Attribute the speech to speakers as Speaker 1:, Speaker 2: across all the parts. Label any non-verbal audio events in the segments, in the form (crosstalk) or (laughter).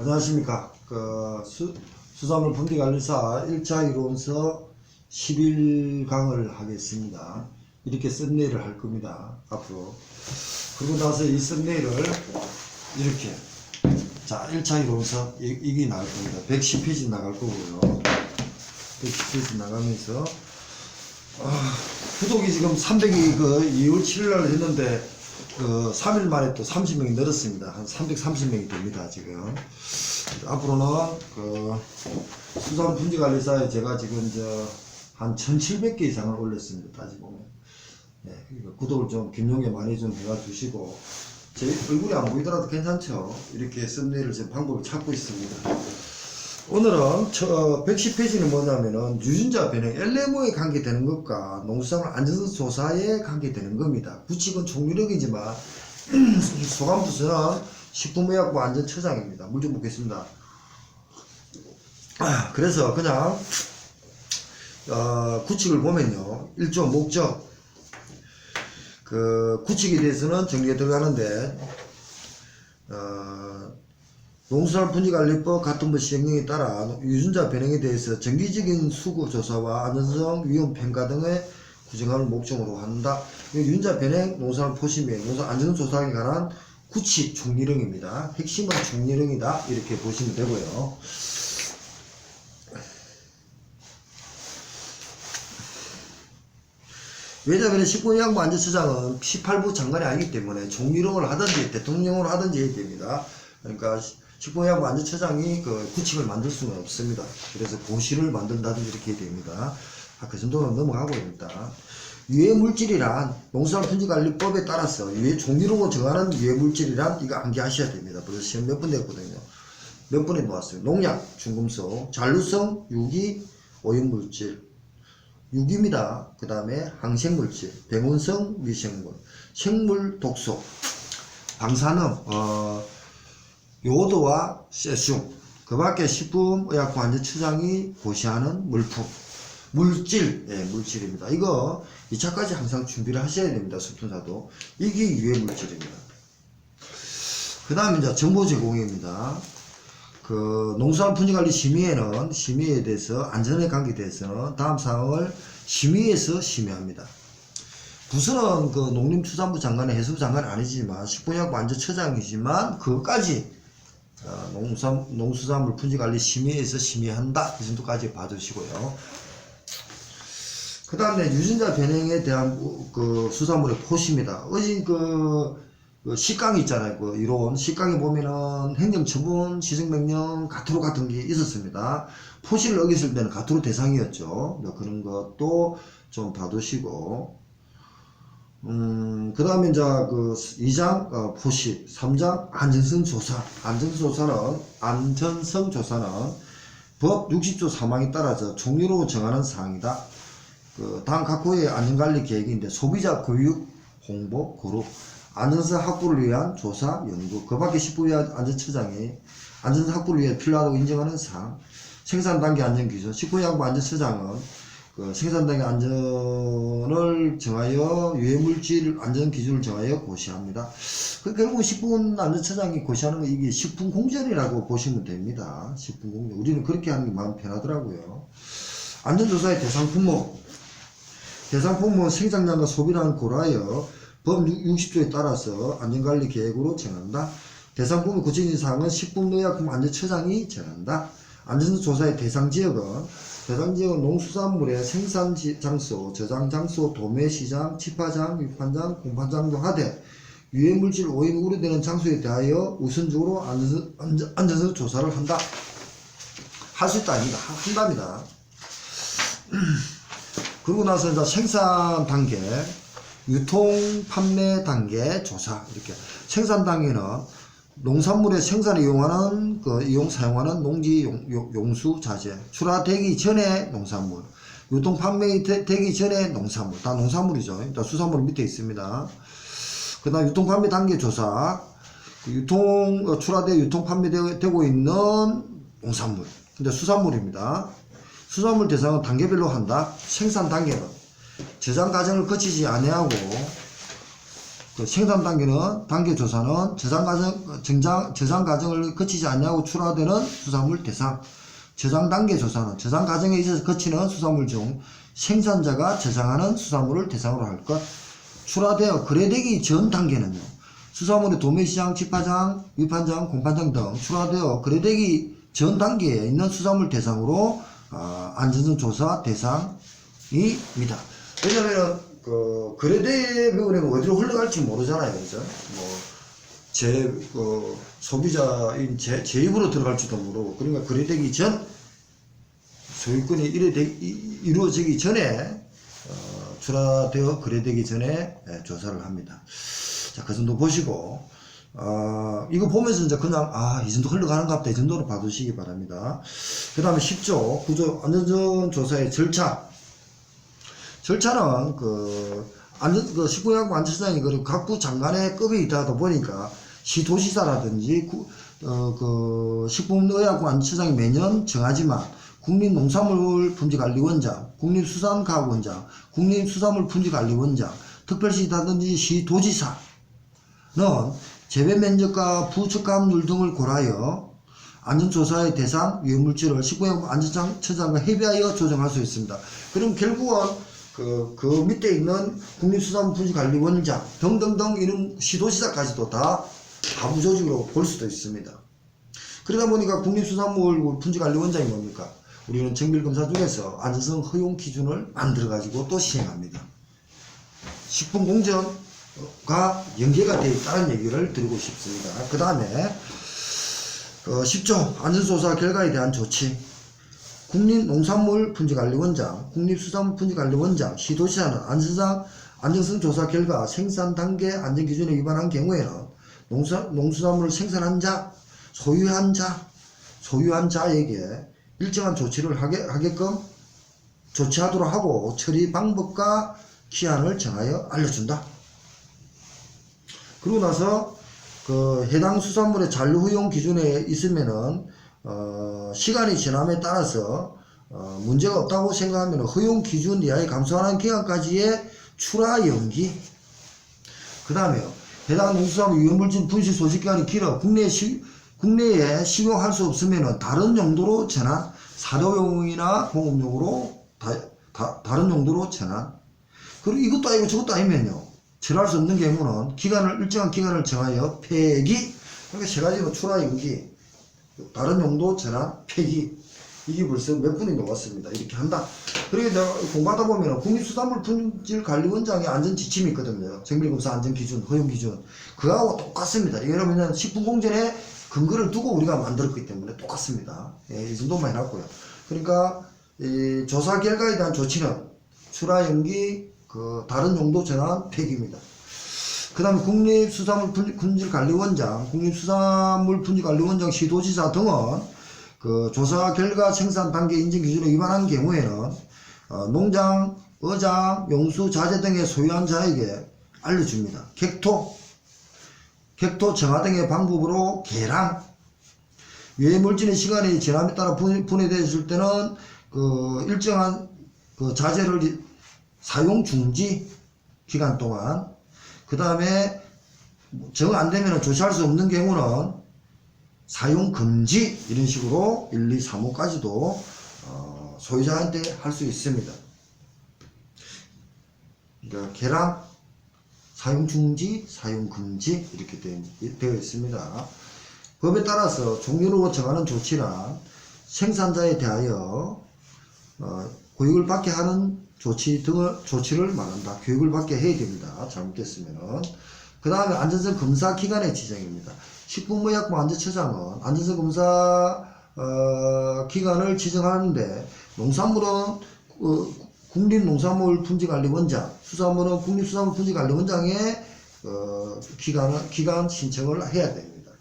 Speaker 1: 안녕하십니까. 그 수, 수산물 분리관리사 1차 이론서 11강을 하겠습니다. 이렇게 썸네일을 할 겁니다. 앞으로. 그러고 나서 이 썸네일을 이렇게 자 1차 이론서 이, 이게 나갈 겁니다. 110페이지 나갈 거고요. 110페이지 나가면서 아, 구독이 지금 300이 그 2월 7일 날 했는데 그 3일 만에 또 30명이 늘었습니다. 한 330명이 됩니다, 지금. 앞으로는 그 수산 분지 관리사에 제가 지금 저한 1700개 이상을 올렸습니다, 따지고 보면. 네, 그러니까 구독을 좀 김용에 많이 좀 해주시고 제 얼굴이 안 보이더라도 괜찮죠? 이렇게 썸네일을 지금 방법을 찾고 있습니다. 오늘은 저 110페이지는 뭐냐면은 유전자 변형 LMO에 관계되는 것과 농수산물 안전성 조사에 관계되는 겁니다. 구칙은 총유력이지만 (clears throat) 소감부서는 식품의약부 안전처장입니다. 물 좀 먹겠습니다. 아, 그래서 그냥 어, 구칙을 보면요. 일조 목적 그 구칙에 대해서는 정리가 들어가는데 어, 농수산물 분지관리법 같은 법 시행령에 따라 유전자 변형에 대해서 정기적인 수구 조사와 안전성 위험 평가 등의 구정함을 목적으로 한다. 이 유전자 변형 농수산물 포심의 농수 안전 조사에 관한 구칙 총리령입니다. 핵심은 총리령이다 이렇게 보시면 되고요. 왜냐하면 식품의약부 안전처장은 18부 장관이 아니기 때문에 종리령을 하든지 대통령으로 하든지 해야 됩니다. 그러니까 식품의약부 안전처장이 그 구칙을 만들 수는 없습니다. 그래서 고시를 만든다든지 이렇게 됩니다. 아, 그 정도는 넘어가고 됩니다. 유해 물질이란 농수산 품질관리법에 따라서 유해 종류로 정하는 유해 물질이란 이거 암기하셔야 됩니다. 벌써 시험 몇번 냈거든요. 몇 번에 놓았어요. 농약, 중금속, 잔류성, 유기, 오염물질, 유기입니다. 그 다음에 항생물질, 병원성 미생물, 생물 독소, 방사능, 어, 요오드와 세슘, 그 밖에 식품의약품 안전처장이 고시하는 물품, 물질, 예, 물질입니다. 이거 2차까지 항상 준비를 하셔야 됩니다. 수투자도. 이게 유해 물질입니다. 그 다음에 이제 정보 제공입니다. 그 농수산 분지관리 심의에는 심의에 대해서 안전에 관계돼서는 다음 사항을 심의에서 심의합니다. 부서는 그 농림축산부 장관의 해수부 장관이 아니지만 식품의약부 안전처장이지만 그것까지 어, 농수산, 농수산물 분지관리 심의에서 심의한다 이 정도까지 봐주시고요. 그 다음에 유전자 변형에 대한 그 수산물의 포심이다. 어제 그, 그 식강 있잖아요. 그 이론 식강에 보면은 행정처분, 시정명령, 가투로 같은 게 있었습니다. 포시를 어겼을 때는 가투로 대상이었죠. 네, 그런 것도 좀 봐두시고. 음, 그 다음에 이제 그 2장 어, 포시, 3장 안전성 조사. 안전성 조사는, 안전성 조사는 법 60조 3항에 따라서 종류로 정하는 사항이다. 그 다음 각 호의 안전관리 계획인데 소비자 교육, 홍보, 그룹, 안전성 확보를 위한 조사, 연구, 그 밖에 식품위 안전처장이 안전성 확보를 위해 필요하다고 인정하는 사항, 생산 단계 안전 기준, 식품의약부 안전처장은 그 생산 단계 안전을 정하여 유해물질 안전 기준을 정하여 고시합니다. 그 결국 식품 안전처장이 고시하는 거 이게 식품 공전이라고 보시면 됩니다. 식품 공전. 우리는 그렇게 하는 게 마음 편하더라고요. 안전조사의 대상 품목. 대상 품목은 생산량과 소비량을 고려하여 법 60조에 따라서 안전관리 계획으로 정한다. 대상 품목 구체적인 사항은 식품의약품 안전처장이 정한다. 안전조사의 대상 지역은 대상 지역은 농수산물의 생산 지- 장소, 저장 장소, 도매 시장, 취파장, 유판장, 공판장 등 하되 유해물질 오염 우려되는 장소에 대하여 우선적으로 안전, 안전, 안전성 조사를 한다. 할 수 있다 아닙니다. 하- 한답니다. (clears throat) 그러고 나서 이제 생산 단계, 유통 판매 단계 조사 이렇게 생산 단계는 농산물의 생산에 이용하는 그 이용 사용하는 농지 용, 용- 용수 자재 출하되기 전에 농산물 유통 판매 되, 기 전에 농산물 다 농산물이죠. 수산물 밑에 있습니다. 그 다음 유통 판매 단계 조사 그 유통 어, 출하돼 유통 판매되고 있는 농산물 근데 수산물입니다. 수산물 대상은 단계별로 한다. 생산 단계는 저장 과정을 거치지 아니하고 그 생산 단계는 단계 조사는 저장 과정 정장 저장 과정을 거치지 않냐고 출하되는 수산물 대상. 저장 단계 조사는 저장 과정에 있어서 거치는 수산물 중 생산자가 저장하는 수산물을 대상으로 할 것. 출하되어 거래되기 전 단계는요. 수산물의 도매시장, 집화장, 위판장, 공판장 등 출하되어 거래되기 전 단계에 있는 수산물 대상으로 어, 안전성 조사 대상입니다. 왜냐면은 그 거래되면 어디로 흘러갈지 모르잖아요, 그죠? 뭐 제, 그, 소비자인 제, 제 입으로 들어갈지도 모르고, 그러니까 거래되기 전, 소유권이 이루어지기 전에, 어, 출하되어 거래되기 전에 예, 조사를 합니다. 자, 그 정도 보시고, 어, 이거 보면서 이제 그냥, 아, 이 정도 흘러가는 것 같다. 이 정도로 봐두시기 바랍니다. 그 다음에 10조, 구조, 안전전 조사의 절차. 절차는 그 안전 그 식품의약품 안전처장이 그리고 각부 장관의 급이 있다 보니까 시도시사라든지 구, 어, 그 식품의약품 안전처장이 매년 정하지만 국립농산물 품질관리원장, 국립수산과학원장, 국립수산물 품질관리원장, 특별시다든지 시도지사는 재배 면적과 부착감률 등을 고려하여 안전조사의 대상 유해물질을 식품의약품 안전처장과 협의하여 조정할 수 있습니다. 그럼 결국은 그, 그 밑에 있는 국립수산물품질관리원장 등등등 이런 시도시사까지도 다 가부 조직으로 볼 수도 있습니다. 그러다 보니까 국립수산물 품질관리원장이 뭡니까? 우리는 정밀검사 중에서 안전성 허용 기준을 만들어가지고 또 시행합니다. 식품공정과 연계가 되어 있다는 얘기를 드리고 싶습니다. 그 다음에 어, 10조 안전조사 결과에 대한 조치 국립농산물 품질관리원장, 국립수산물품질관리원장, 시도시사는 안전상 안정성 조사 결과 생산 단계 안전 기준에 위반한 경우에는 농사, 농수산물을 생산한 자, 소유한 자, 소유한 자에게 일정한 조치를 하게, 하게끔 조치하도록 하고 처리 방법과 기한을 정하여 알려준다. 그러고 나서 그 해당 수산물의 잔류 허용 기준에 있으면은 어, 시간이 지남에 따라서 어, 문제가 없다고 생각하면 허용 기준 이하에 감소하는 기간까지의 출하 연기. 그 다음에 해당 농수산물 유해물질 분실 소식 기간이 길어 국내에, 시, 국내에 식용할 수 없으면 다른 용도로 전환 사료용이나 공업용으로 다, 다, 다른 용도로 전환. 그리고 이것도 아니고 저것도 아니면요. 처리할 수 없는 경우는 기간을 일정한 기간을 정하여 폐기. 그러니까 세 가지로 출하 연기 다른 용도 전환 폐기 이게 벌써 몇 분이 넘었습니다. 이렇게 한다. 그리고 내가 공부하다 보면 국립수산물 품질 관리 원장의 안전 지침이 있거든요. 정밀검사 안전 기준, 허용 기준. 그거하고 똑같습니다. 왜냐면 식품 공전에 근거를 두고 우리가 만들었기 때문에 똑같습니다. 예, 이 정도만 해놨고요. 그러니까 이 조사 결과에 대한 조치는 출하 연기, 그 다른 용도 전환 폐기입니다. 그 다음에 국립수산물품질관리원장, 국립수산물품질관리원장, 시도지사 등은 그 조사 결과 생산 단계 인증 기준에 위반한 경우에는 어, 농장, 어장, 용수, 자재 등의 소유한 자에게 알려줍니다. 객토, 객토 정화 등의 방법으로 개랑, 유해물질의 시간이 지남에 따라 분- 분해되었을 때는 그 일정한 그 자재를 사용 중지 기간 동안 그 다음에 정 안 되면 조치할 수 없는 경우는 사용 금지 이런 식으로 1, 2, 3호까지도 어, 소유자한테 할 수 있습니다. 그러니까 계량 사용 중지, 사용 금지 이렇게 되, 되어 있습니다. 법에 따라서 종류로 정하는 조치란 생산자에 대하여 어, 교육을 받게 하는 조치 등을 조치를 말한다. 교육을 받게 해야 됩니다. 잘못됐으면은. 그 다음에 안전성 검사 기간의 지정입니다. 식품의약품 안전처장은 안전성 검사 어, 기간을 지정하는데 농산물은 어, 국립농산물 품질관리원장, 수산물은 국립수산물 품질관리원장의 어, 기간 기간 신청을 해야 됩니다.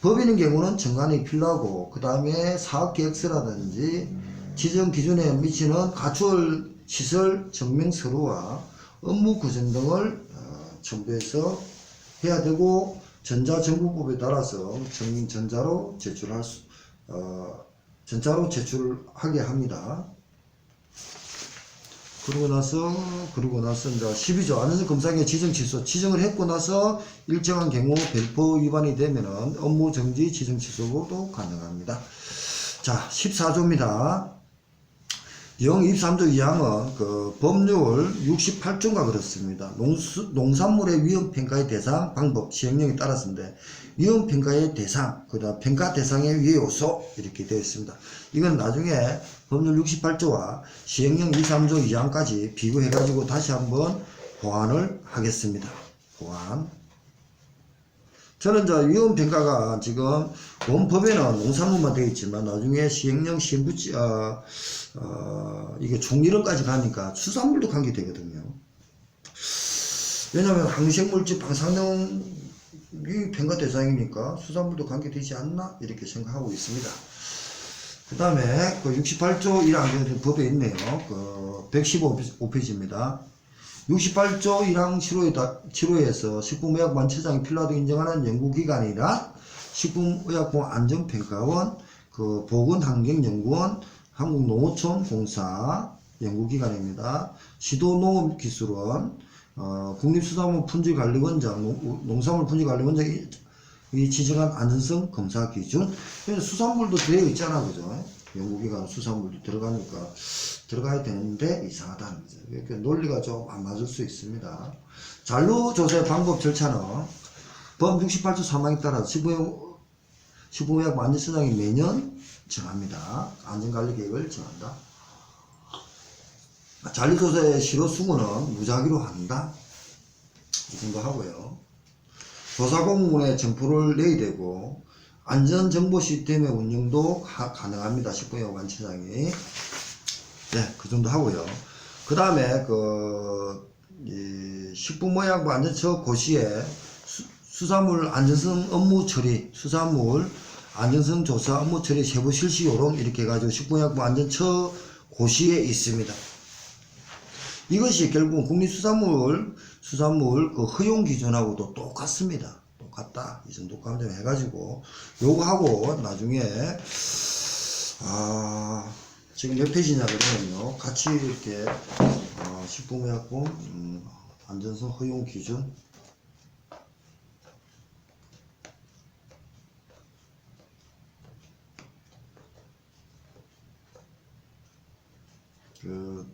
Speaker 1: 법인의 경우는 정관이 필요하고 그 다음에 사업계획서라든지 지정 기준에 미치는 가출 시설 증명 서류와 업무 구정 등을 어, 첨부해서 해야 되고 전자정보법에 따라서 전, 전자로 제출할 수, 어, 전자로 제출하게 합니다. 그러고 나서 그러고 나서 이제 12조 안전성 검사기의 지정 취소 지정을 했고 나서 일정한 경우 별도 위반이 되면은 업무 정지 지정 취소도 가능합니다. 자 14조입니다. 영 23조 2항은 그 법률 68조가 그렇습니다. 농수, 농산물의 위험평가의 대상, 방법, 시행령에 따라서인데 위험평가의 대상, 그 다음 평가 대상의 위의 요소 이렇게 되어 있습니다. 이건 나중에 법률 68조와 시행령 23조 2항까지 비교해가지고 다시 한번 보완을 하겠습니다. 보완. 저는 저 위험 평가가 지금 원법에는 농산물만 되어 있지만 나중에 시행령 시행부지 어, 어, 이게 종이론까지 가니까 수산물도 관계되거든요. 왜냐하면 항생물질 방사능이 평가 대상이니까 수산물도 관계되지 않나 이렇게 생각하고 있습니다. 그 다음에 그 68조 1항 법에 있네요. 그 115페이지입니다. 68조 1항 7호에, 7호에서 식품의약관체장이 필요하다고 인정하는 연구기관이라 식품의약품 안전평가원, 그 보건환경연구원, 한국농어촌 공사 연구기관입니다. 시도농업기술원, 어, 국립수산물 품질관리원장, 농- 농산물 품질관리원장이 이 지정한 안전성 검사 기준. 수산물도 되어 있잖아, 그죠? 연구기관 수산물도 들어가니까 들어가야 되는데 이상하다는 거죠. 이렇게 논리가 좀 안 맞을 수 있습니다. 잔류 조세 방법 절차는 법 68조 3항에 따라 시부용, 시부의약 만지수장이 매년 정합니다. 안전관리 계획을 정한다. 잔류 조세 실효 수고는 무작위로 한다. 이 정도 하고요. 조사 공문에 점포를 내야 되고 안전정보 시스템의 운영도 가, 가능합니다. 식품의약 만지장이 네, 그 정도 하고요. 그 다음에 그, 이 식품의약부 안전처 고시에 수, 수산물 안전성 업무 처리, 수산물 안전성 조사 업무 처리 세부 실시 요령 이렇게 해가지고 식품의약부 안전처 고시에 있습니다. 이것이 결국은 국립수산물 수산물 그 허용 기준하고도 똑같습니다. 똑같다. 이 정도 감정 해가지고 요거 하고 나중에 아 지금 몇 페이지냐 그러면요 같이 이렇게 어, 식품의약품 음, 안전성 허용 기준 그,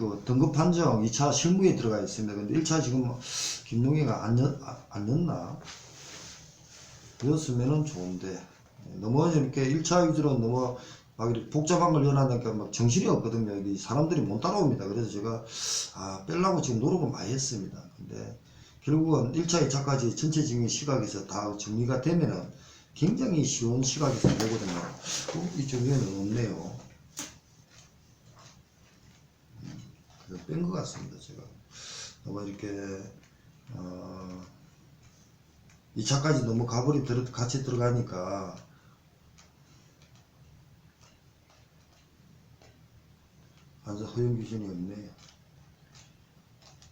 Speaker 1: 그 등급 판정 2차 실무에 들어가 있습니다. 근데 1차 지금 김용희가 안, 연, 아, 안 였나? 였으면은 좋은데 너무 이렇게 1차 위주로 너무 막 이렇게 복잡한 걸 연하니까 막 정신이 없거든요. 이 사람들이 못 따라옵니다. 그래서 제가 아 빼려고 지금 노력을 많이 했습니다. 근데 결국은 1차, 2차까지 전체적인 시각에서 다 정리가 되면은 굉장히 쉬운 시각에서 되거든요. 어, 이쪽에는 없네요. 뺀 것 같습니다, 제가. 너무 이렇게, 어, 2차까지 너무 가버리 들어, 같이 들어가니까, 완전 허용 기준이 없네요.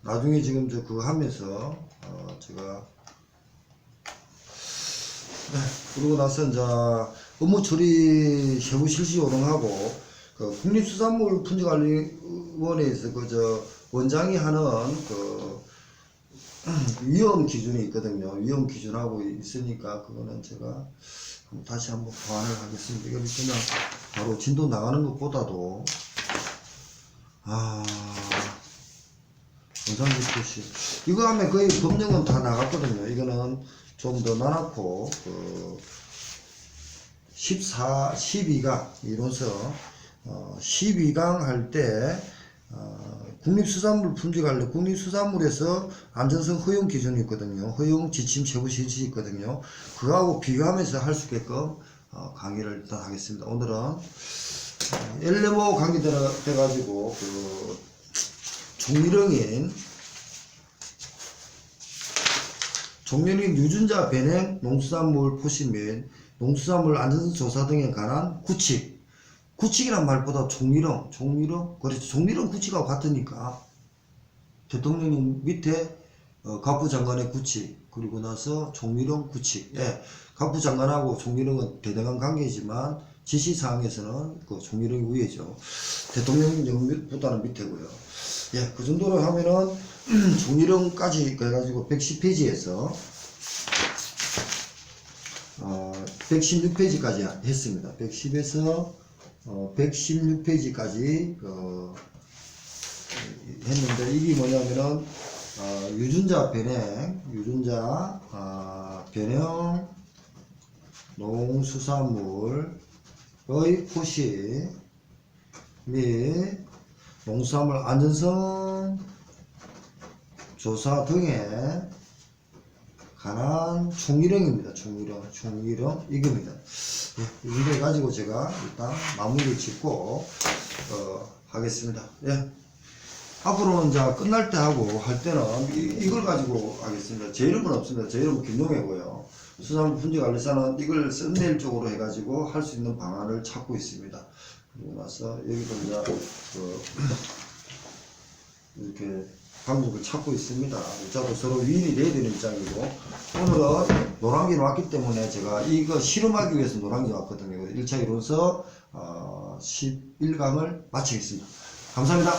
Speaker 1: 나중에 지금 저 그거 하면서, 어, 제가, 네, 그러고 나서 이제 업무 처리 세부 실시 요령하고 그 국립수산물 품질관리 원에서 그 저 원장이 하는 그 위험 기준이 있거든요. 위험 기준하고 있으니까 그거는 제가 다시 한번 보완을 하겠습니다. 이거 그냥 바로 진도 나가는 것보다도 아 원장님 표시 이거 하면 거의 법령은 다 나갔거든요. 이거는 좀더 나눴고 그 14, 12강 이로서 어, 12강 할 때 어, 국립수산물 품질관리 국립수산물에서 안전성 허용 기준이 있거든요. 허용 지침 세부 실시 있거든요. 그거하고 비교하면서 할 수 있게끔 어, 강의를 일단 하겠습니다. 오늘은 어, 엘레모 강의 돼가지고 그 종일형인 종면인 유전자 변형 농수산물 포시 및 농수산물 안전성 조사 등에 관한 구칙 구칙이란 말보다 종밀형 종밀형 그렇죠 종밀형 구칙하고 같으니까 대통령님 밑에 어, 갑부 장관의 구칙 그리고 나서 종밀형 구칙 예 갑부 장관하고 종밀형은 대등한 관계지만 지시사항에서는 그 종이령 위에죠. 대통령령보다는 밑에고요. 예, 그 정도로 하면은 (clears throat) 종이령까지 해가지고 110페이지에서 어, 116페이지까지 했습니다. 110에서 어, 116페이지까지 어, 했는데 이게 뭐냐면은 어, 유전자 변형, 유전자 아, 변형 농수산물의 포시 및 농수산물 안전성 조사 등에 관한 총일령입니다. 총일령, 총일령 이겁니다. 예, 이거 가지고 제가 일단 마무리 짓고 어, 하겠습니다. 예. 앞으로는 이제 끝날 때 하고 할 때는 이, 이걸 가지고 하겠습니다. 제 이름은 없습니다. 제 이름은 김동혜고요. 수산물 분지관리사는 이걸 썸네일 쪽으로 해가지고 할 수 있는 방안을 찾고 있습니다. 그리고 나서 여기도 이제 그 이렇게 방법을 찾고 있습니다. 저도 서로 위인이 돼야 되는 입장이고 오늘은 노란기로 왔기 때문에 제가 이거 실험하기 위해서 노란기 왔거든요. 1차 이론서 어, 11강을 마치겠습니다. 감사합니다.